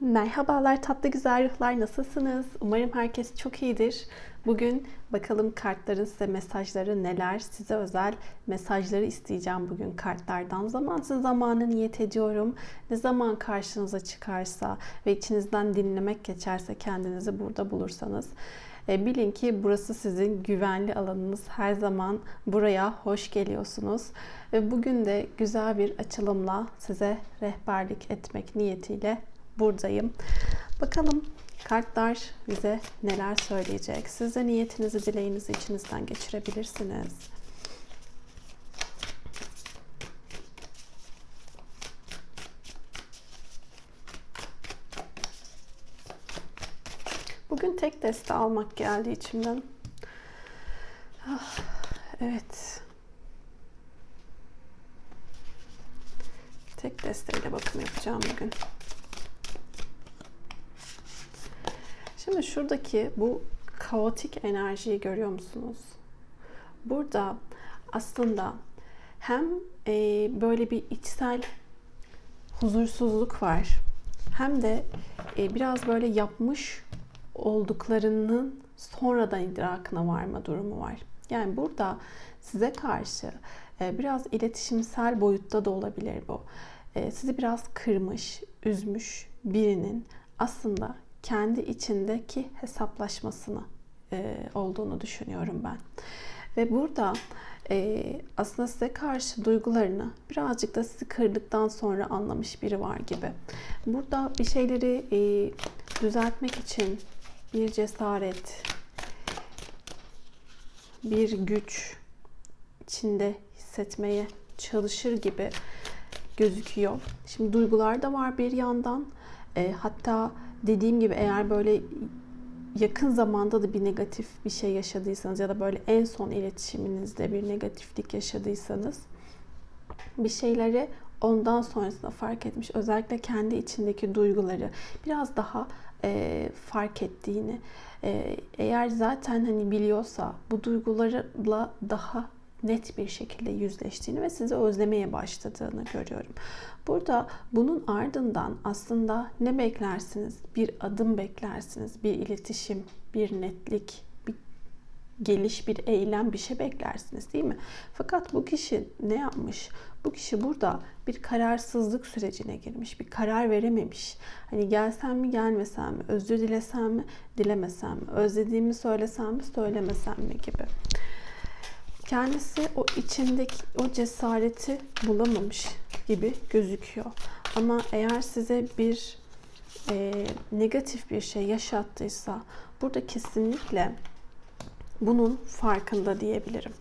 Merhabalar tatlı güzel ruhlar nasılsınız? Umarım herkes çok iyidir. Bugün bakalım kartların size mesajları neler? Size özel mesajları isteyeceğim bugün kartlardan. Zamansız zamanı niyet ediyorum. Ne zaman karşınıza çıkarsa ve içinizden dinlemek geçerse kendinizi burada bulursanız e, bilin ki burası sizin güvenli alanınız. Her zaman buraya hoş geliyorsunuz. Ve bugün de güzel bir açılımla size rehberlik etmek niyetiyle buradayım. Bakalım kartlar bize neler söyleyecek. Siz de niyetinizi, dileğinizi içinizden geçirebilirsiniz. Bugün tek deste almak geldi içimden. Ah, evet. Tek desteyle bakım yapacağım bugün. Şimdi şuradaki bu kaotik enerjiyi görüyor musunuz? Burada aslında hem e, böyle bir içsel huzursuzluk var hem de e, biraz böyle yapmış olduklarının sonradan idrakına varma durumu var. Yani burada size karşı e, biraz iletişimsel boyutta da olabilir bu. E, sizi biraz kırmış, üzmüş birinin aslında kendi içindeki hesaplaşmasını e, olduğunu düşünüyorum ben. Ve burada e, aslında size karşı duygularını birazcık da sizi kırdıktan sonra anlamış biri var gibi. Burada bir şeyleri e, düzeltmek için bir cesaret, bir güç içinde hissetmeye çalışır gibi gözüküyor. Şimdi duygular da var bir yandan. E, hatta dediğim gibi eğer böyle yakın zamanda da bir negatif bir şey yaşadıysanız ya da böyle en son iletişiminizde bir negatiflik yaşadıysanız bir şeyleri ondan sonrasında fark etmiş. Özellikle kendi içindeki duyguları biraz daha e, fark ettiğini e, eğer zaten hani biliyorsa bu duygularla daha net bir şekilde yüzleştiğini ve sizi özlemeye başladığını görüyorum. Burada bunun ardından aslında ne beklersiniz? Bir adım beklersiniz, bir iletişim, bir netlik, bir geliş, bir eylem, bir şey beklersiniz değil mi? Fakat bu kişi ne yapmış? Bu kişi burada bir kararsızlık sürecine girmiş, bir karar verememiş. Hani gelsem mi gelmesem mi, özür dilesem mi, dilemesem mi, özlediğimi söylesem mi, söylemesem mi gibi kendisi o içindeki o cesareti bulamamış gibi gözüküyor. Ama eğer size bir e, negatif bir şey yaşattıysa burada kesinlikle bunun farkında diyebilirim.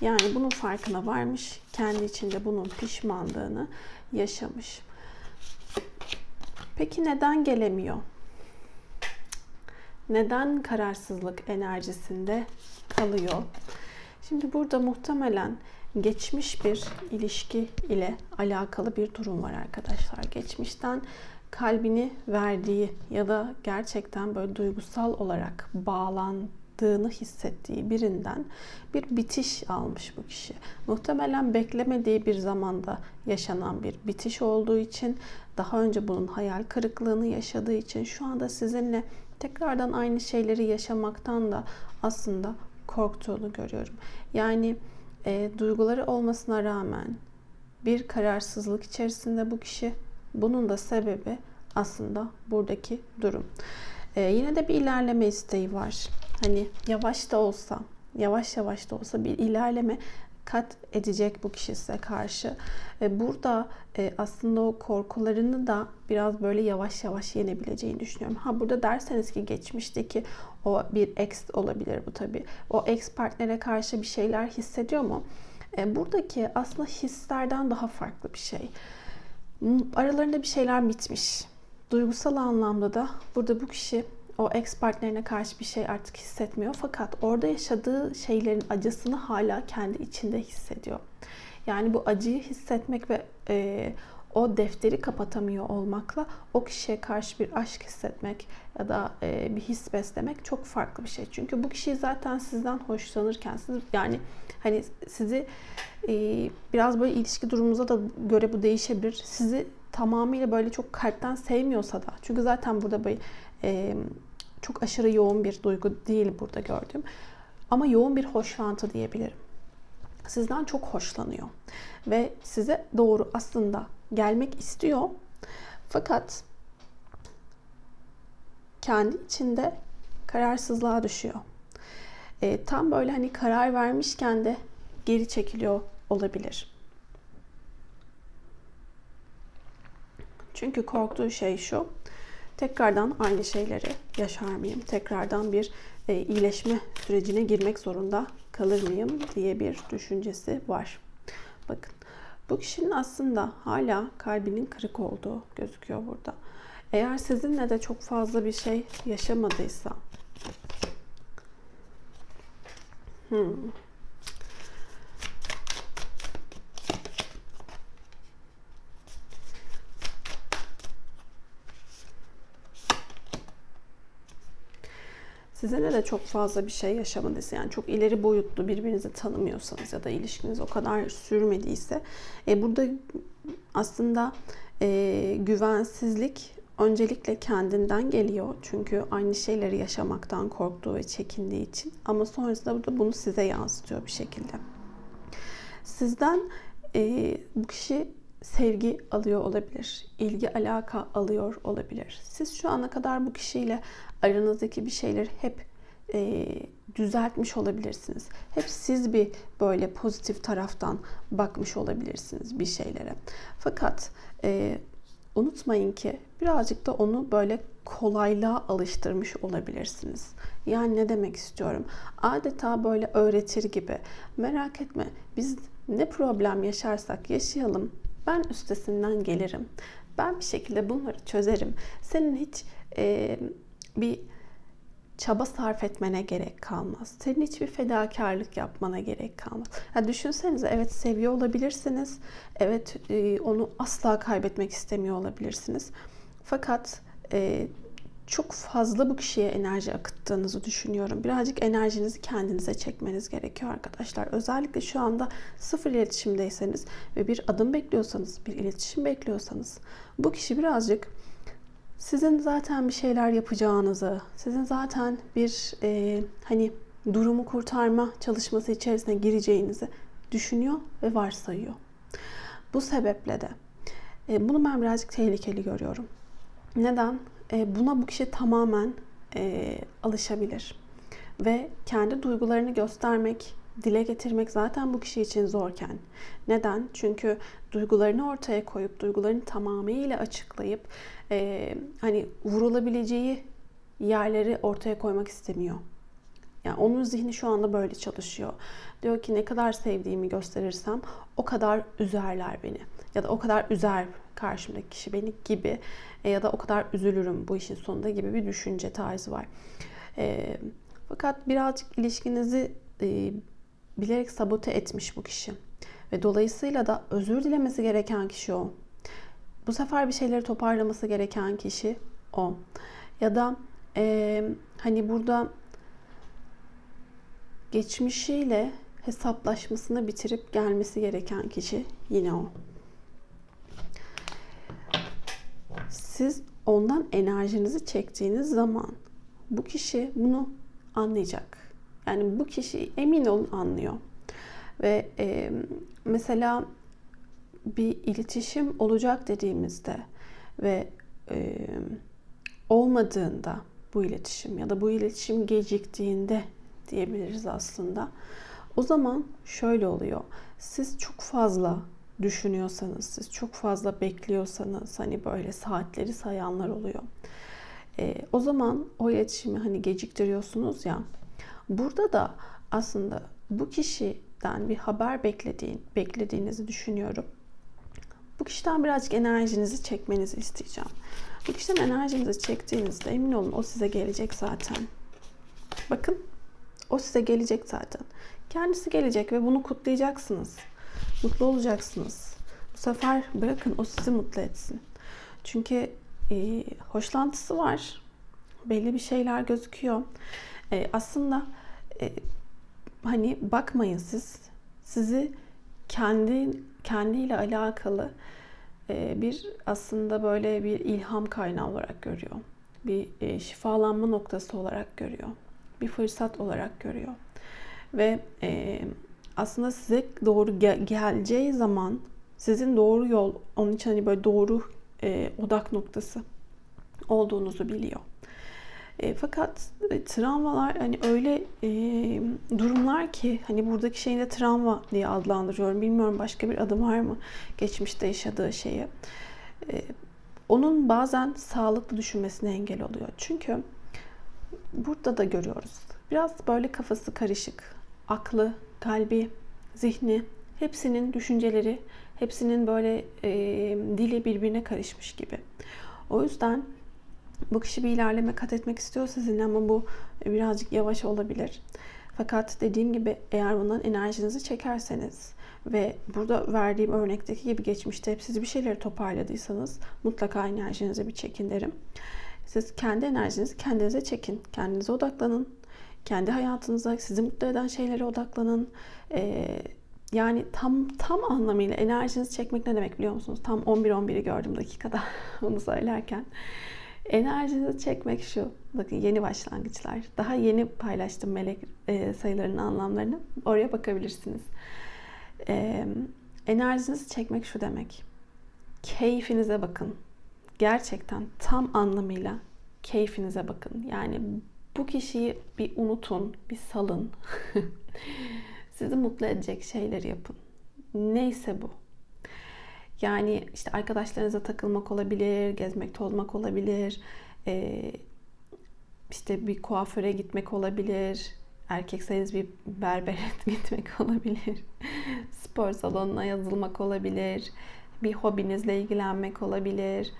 Yani bunun farkına varmış, kendi içinde bunun pişmanlığını yaşamış. Peki neden gelemiyor? Neden kararsızlık enerjisinde kalıyor? Şimdi burada muhtemelen geçmiş bir ilişki ile alakalı bir durum var arkadaşlar. Geçmişten kalbini verdiği ya da gerçekten böyle duygusal olarak bağlandığını hissettiği birinden bir bitiş almış bu kişi. Muhtemelen beklemediği bir zamanda yaşanan bir bitiş olduğu için daha önce bunun hayal kırıklığını yaşadığı için şu anda sizinle tekrardan aynı şeyleri yaşamaktan da aslında korktuğunu görüyorum. Yani e, duyguları olmasına rağmen bir kararsızlık içerisinde bu kişi. Bunun da sebebi aslında buradaki durum. E, yine de bir ilerleme isteği var. Hani yavaş da olsa, yavaş yavaş da olsa bir ilerleme kat edecek bu kişi size karşı. Burada e, aslında o korkularını da biraz böyle yavaş yavaş yenebileceğini düşünüyorum. Ha burada derseniz ki geçmişteki o bir ex olabilir bu tabii. O ex partnere karşı bir şeyler hissediyor mu? E, buradaki aslında hislerden daha farklı bir şey. Aralarında bir şeyler bitmiş. Duygusal anlamda da burada bu kişi o ex partnerine karşı bir şey artık hissetmiyor. Fakat orada yaşadığı şeylerin acısını hala kendi içinde hissediyor. Yani bu acıyı hissetmek ve e, o defteri kapatamıyor olmakla o kişiye karşı bir aşk hissetmek ya da e, bir his beslemek çok farklı bir şey. Çünkü bu kişi zaten sizden hoşlanırken siz yani hani sizi e, biraz böyle ilişki durumunuza da göre bu değişebilir. Sizi tamamıyla böyle çok kalpten sevmiyorsa da çünkü zaten burada bir e, çok aşırı yoğun bir duygu değil burada gördüğüm ama yoğun bir hoşlantı diyebilirim. Sizden çok hoşlanıyor ve size doğru aslında gelmek istiyor. Fakat kendi içinde kararsızlığa düşüyor. E, tam böyle hani karar vermişken de geri çekiliyor olabilir. Çünkü korktuğu şey şu. Tekrardan aynı şeyleri yaşar mıyım? Tekrardan bir e, iyileşme sürecine girmek zorunda kalır mıyım diye bir düşüncesi var. Bakın bu kişinin aslında hala kalbinin kırık olduğu gözüküyor burada. Eğer sizinle de çok fazla bir şey yaşamadıysa hmm, sizinle de çok fazla bir şey yaşamadıysa yani çok ileri boyutlu birbirinizi tanımıyorsanız ya da ilişkiniz o kadar sürmediyse e, burada aslında e, güvensizlik öncelikle kendinden geliyor. Çünkü aynı şeyleri yaşamaktan korktuğu ve çekindiği için. Ama sonrasında burada bunu size yansıtıyor bir şekilde. Sizden e, bu kişi sevgi alıyor olabilir, ilgi alaka alıyor olabilir. Siz şu ana kadar bu kişiyle aranızdaki bir şeyler hep e, düzeltmiş olabilirsiniz. Hep siz bir böyle pozitif taraftan bakmış olabilirsiniz bir şeylere. Fakat e, unutmayın ki birazcık da onu böyle kolaylığa alıştırmış olabilirsiniz. Yani ne demek istiyorum? Adeta böyle öğretir gibi. Merak etme biz ne problem yaşarsak yaşayalım ben üstesinden gelirim. Ben bir şekilde bunları çözerim. Senin hiç e, bir çaba sarf etmene gerek kalmaz. Senin hiçbir fedakarlık yapmana gerek kalmaz. Yani düşünsenize evet seviyor olabilirsiniz. Evet e, onu asla kaybetmek istemiyor olabilirsiniz. Fakat e, çok fazla bu kişiye enerji akıttığınızı düşünüyorum. Birazcık enerjinizi kendinize çekmeniz gerekiyor arkadaşlar. Özellikle şu anda sıfır iletişimdeyseniz ve bir adım bekliyorsanız, bir iletişim bekliyorsanız bu kişi birazcık sizin zaten bir şeyler yapacağınızı, sizin zaten bir e, hani durumu kurtarma çalışması içerisine gireceğinizi düşünüyor ve varsayıyor. Bu sebeple de e, bunu ben birazcık tehlikeli görüyorum. Neden? E, buna bu kişi tamamen e, alışabilir. Ve kendi duygularını göstermek, dile getirmek zaten bu kişi için zorken. Neden? Çünkü duygularını ortaya koyup, duygularını tamamıyla açıklayıp, e, hani vurulabileceği yerleri ortaya koymak istemiyor. Yani onun zihni şu anda böyle çalışıyor. Diyor ki ne kadar sevdiğimi gösterirsem o kadar üzerler beni. Ya da o kadar üzer karşımdaki kişi beni gibi. E, ya da o kadar üzülürüm bu işin sonunda gibi bir düşünce tarzı var. E, fakat birazcık ilişkinizi e, bilerek sabote etmiş bu kişi. Ve dolayısıyla da özür dilemesi gereken kişi o. Bu sefer bir şeyleri toparlaması gereken kişi o. Ya da e, hani burada geçmişiyle hesaplaşmasını bitirip gelmesi gereken kişi yine o. Siz ondan enerjinizi çektiğiniz zaman bu kişi bunu anlayacak. Yani bu kişi emin olun anlıyor. Ve e, mesela bir iletişim olacak dediğimizde ve e, olmadığında bu iletişim ya da bu iletişim geciktiğinde diyebiliriz aslında. O zaman şöyle oluyor. Siz çok fazla düşünüyorsanız, siz çok fazla bekliyorsanız hani böyle saatleri sayanlar oluyor. E, o zaman o iletişimi hani geciktiriyorsunuz ya. Burada da aslında bu kişiden bir haber beklediğin, beklediğinizi düşünüyorum. Bu kişiden birazcık enerjinizi çekmenizi isteyeceğim. Bu kişiden enerjinizi çektiğinizde emin olun o size gelecek zaten. Bakın o size gelecek zaten. Kendisi gelecek ve bunu kutlayacaksınız. Mutlu olacaksınız. Bu sefer bırakın o sizi mutlu etsin. Çünkü e, hoşlantısı var. Belli bir şeyler gözüküyor. E, aslında e, hani bakmayın siz. Sizi kendi kendiyle alakalı e, bir aslında böyle bir ilham kaynağı olarak görüyor. Bir e, şifalanma noktası olarak görüyor. Bir fırsat olarak görüyor. Ve e, aslında size doğru gel- geleceği zaman sizin doğru yol, onun için hani böyle doğru e, odak noktası olduğunuzu biliyor. E, fakat e, travmalar hani öyle e, durumlar ki hani buradaki şeyi de travma diye adlandırıyorum. Bilmiyorum başka bir adı var mı geçmişte yaşadığı şeyi. E, onun bazen sağlıklı düşünmesine engel oluyor. Çünkü burada da görüyoruz. Biraz böyle kafası karışık, aklı, kalbi, zihni, hepsinin düşünceleri, hepsinin böyle e, dili birbirine karışmış gibi. O yüzden bu kişi bir ilerleme kat etmek istiyor sizinle ama bu birazcık yavaş olabilir. Fakat dediğim gibi eğer bundan enerjinizi çekerseniz ve burada verdiğim örnekteki gibi geçmişte hep siz bir şeyleri toparladıysanız mutlaka enerjinizi bir çekin derim. Siz kendi enerjinizi kendinize çekin. Kendinize odaklanın. Kendi hayatınıza, sizi mutlu eden şeylere odaklanın. Ee, yani tam tam anlamıyla enerjinizi çekmek ne demek biliyor musunuz? Tam 11-11'i gördüm dakikada onu söylerken. Enerjinizi çekmek şu. Bakın yeni başlangıçlar. Daha yeni paylaştım melek e, sayılarının anlamlarını. Oraya bakabilirsiniz. E, enerjinizi çekmek şu demek. Keyfinize bakın. Gerçekten tam anlamıyla keyfinize bakın. Yani bu kişiyi bir unutun, bir salın. Sizi mutlu edecek şeyleri yapın. Neyse bu. Yani işte arkadaşlarınıza takılmak olabilir, gezmek, tozmak olabilir, ee, işte bir kuaföre gitmek olabilir, erkekseniz bir berbere gitmek olabilir, spor salonuna yazılmak olabilir, bir hobinizle ilgilenmek olabilir.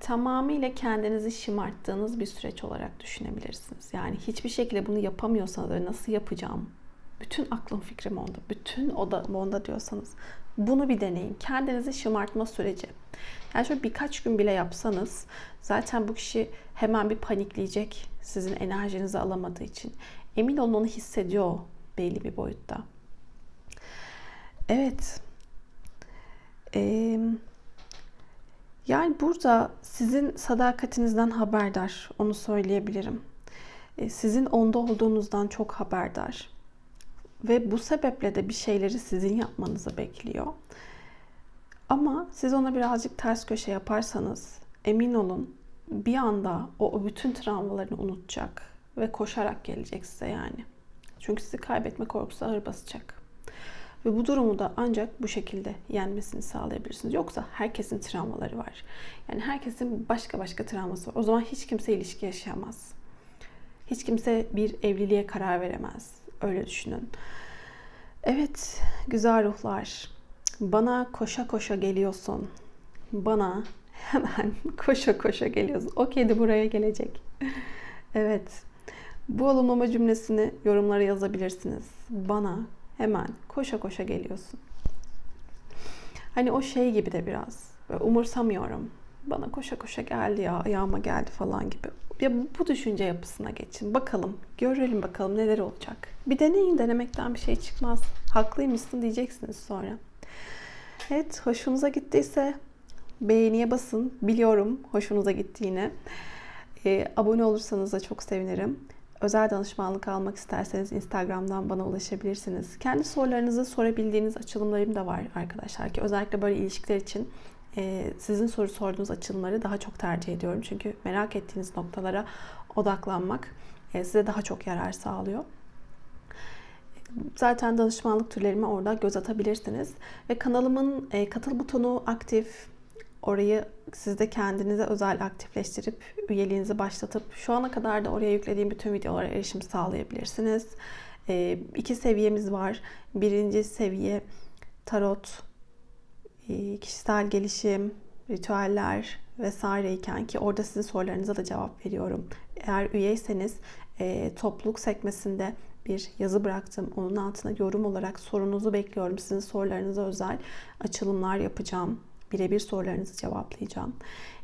Tamamıyla kendinizi şımarttığınız bir süreç olarak düşünebilirsiniz. Yani hiçbir şekilde bunu yapamıyorsanız nasıl yapacağım? Bütün aklım fikrim onda, bütün oda onda diyorsanız bunu bir deneyin. Kendinizi şımartma süreci. Yani şöyle birkaç gün bile yapsanız zaten bu kişi hemen bir panikleyecek sizin enerjinizi alamadığı için. Emin olun onu hissediyor belli bir boyutta. Evet. Ee, yani burada sizin sadakatinizden haberdar. Onu söyleyebilirim. Ee, sizin onda olduğunuzdan çok haberdar. Ve bu sebeple de bir şeyleri sizin yapmanızı bekliyor. Ama siz ona birazcık ters köşe yaparsanız emin olun bir anda o bütün travmalarını unutacak ve koşarak gelecek size yani. Çünkü sizi kaybetme korkusu ağır basacak. Ve bu durumu da ancak bu şekilde yenmesini sağlayabilirsiniz. Yoksa herkesin travmaları var. Yani herkesin başka başka travması var. O zaman hiç kimse ilişki yaşayamaz. Hiç kimse bir evliliğe karar veremez. Öyle düşünün. Evet, güzel ruhlar. Bana koşa koşa geliyorsun. Bana hemen koşa koşa geliyorsun. O kedi buraya gelecek. evet. Bu olumlama cümlesini yorumlara yazabilirsiniz. Bana hemen koşa koşa geliyorsun. Hani o şey gibi de biraz. Böyle umursamıyorum. Bana koşa koşa geldi ya, ayağıma geldi falan gibi. Ya bu düşünce yapısına geçin. Bakalım, görelim bakalım neler olacak. Bir deneyin, denemekten bir şey çıkmaz. Haklıymışsın diyeceksiniz sonra. Evet, hoşunuza gittiyse beğeniye basın. Biliyorum hoşunuza gittiğini. Ee, abone olursanız da çok sevinirim. Özel danışmanlık almak isterseniz Instagram'dan bana ulaşabilirsiniz. Kendi sorularınızı sorabildiğiniz açılımlarım da var arkadaşlar ki özellikle böyle ilişkiler için e, sizin soru sorduğunuz açılımları daha çok tercih ediyorum. Çünkü merak ettiğiniz noktalara odaklanmak e, size daha çok yarar sağlıyor. Zaten danışmanlık türlerime orada göz atabilirsiniz. Ve kanalımın e, katıl butonu aktif. Orayı siz de kendinize özel aktifleştirip üyeliğinizi başlatıp şu ana kadar da oraya yüklediğim bütün videolara erişim sağlayabilirsiniz. E, iki seviyemiz var. Birinci seviye tarot, e, kişisel gelişim, ritüeller vesaireyken ki orada sizin sorularınıza da cevap veriyorum. Eğer üyeyseniz e, topluluk sekmesinde bir yazı bıraktım. Onun altına yorum olarak sorunuzu bekliyorum. Sizin sorularınıza özel açılımlar yapacağım. Birebir sorularınızı cevaplayacağım.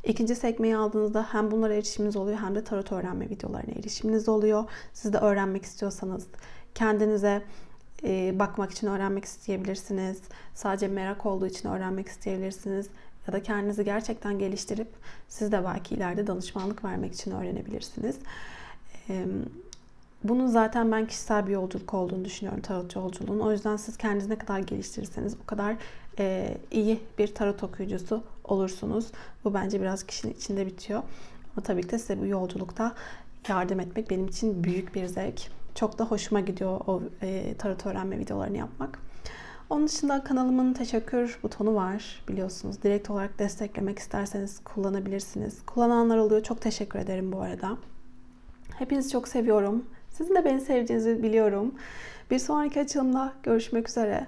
İkinci sekmeyi aldığınızda hem bunlara erişiminiz oluyor hem de tarot öğrenme videolarına erişiminiz oluyor. Siz de öğrenmek istiyorsanız kendinize bakmak için öğrenmek isteyebilirsiniz. Sadece merak olduğu için öğrenmek isteyebilirsiniz. ya da kendinizi gerçekten geliştirip siz de belki ileride danışmanlık vermek için öğrenebilirsiniz. Ee, bunun zaten ben kişisel bir yolculuk olduğunu düşünüyorum tarot yolculuğunun. O yüzden siz kendinizi ne kadar geliştirirseniz o kadar e, iyi bir tarot okuyucusu olursunuz. Bu bence biraz kişinin içinde bitiyor. Ama tabii ki de size bu yolculukta yardım etmek benim için büyük bir zevk. Çok da hoşuma gidiyor o e, tarot öğrenme videolarını yapmak. Onun dışında kanalımın teşekkür butonu var biliyorsunuz. Direkt olarak desteklemek isterseniz kullanabilirsiniz. Kullananlar oluyor. Çok teşekkür ederim bu arada. Hepinizi çok seviyorum. Sizin de beni sevdiğinizi biliyorum. Bir sonraki açılımda görüşmek üzere.